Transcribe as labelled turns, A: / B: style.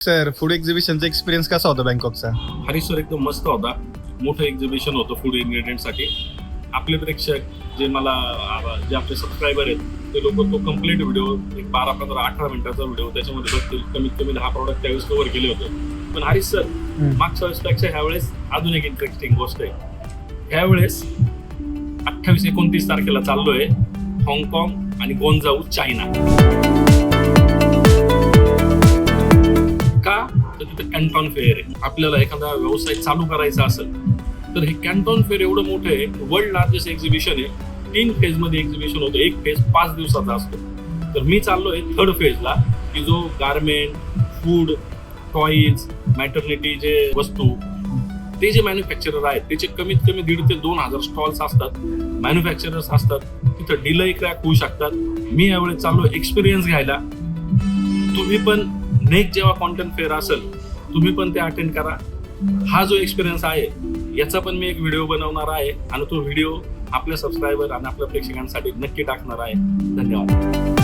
A: Sir food एक्झिबिशनचा experience कसा होता बँकॉकचा
B: हरीश्वर एकदम मस्त होता. मोठं एक्झिबिशन होतं फूड इन्ग्रेडियंटसाठी आपले प्रेक्षक जे मला जे आपले सबस्क्रायबर आहेत ते लोक तो कंप्लीट व्हिडिओ एक बारा पंधरा अठरा मिनिटाचा व्हिडिओ त्याच्यामध्ये बघतील. कमीत कमी दहा प्रॉडक्ट त्यावेळेस कव्हर केले होते. पण हरीश सर मागच्या वेळेसपेक्षा ह्यावेळेस अजून एक इंटरेस्टिंग गोष्ट आहे. ह्यावेळेस अठ्ठावीस एकोणतीस तारखेला चाललोय हाँगकाँग आणि गोंजाऊ चायना. तर तिथे कॅन्टॉन फेअर आहे. आपल्याला एखादा व्यवसाय चालू करायचा असेल तर हे कॅन्टॉन फेअर एवढं मोठं आहे. वर्ल्ड लार्जेस्ट एक्झिबिशन आहे. तीन फेजमध्ये एक्झिबिशन होतं. एक फेज पाच दिवसाचा असतो. तर मी चाललो आहे थर्ड फेजला की जो गारमेंट फूड टॉईज मॅटर्निटी जे वस्तू ते जे मॅन्युफॅक्चरर आहेत त्याचे कमीत कमी दीड ते दोन हजार स्टॉल्स असतात. मॅन्युफॅक्चरर्स असतात. तिथं डिलही क्रॅक होऊ शकतात. मी यावेळी चाललो एक्सपिरियन्स घ्यायला. तुम्ही पण नेक्स्ट जेव्हा कॉन्टेंट फेअर असेल तुम्ही पण ते अटेंड करा. हा जो एक्सपिरियन्स आहे याचा पण मी एक व्हिडिओ बनवणार आहे आणि तो व्हिडिओ आपल्या सबस्क्रायबर आणि आपल्या प्रेक्षकांसाठी नक्की टाकणार आहे. धन्यवाद.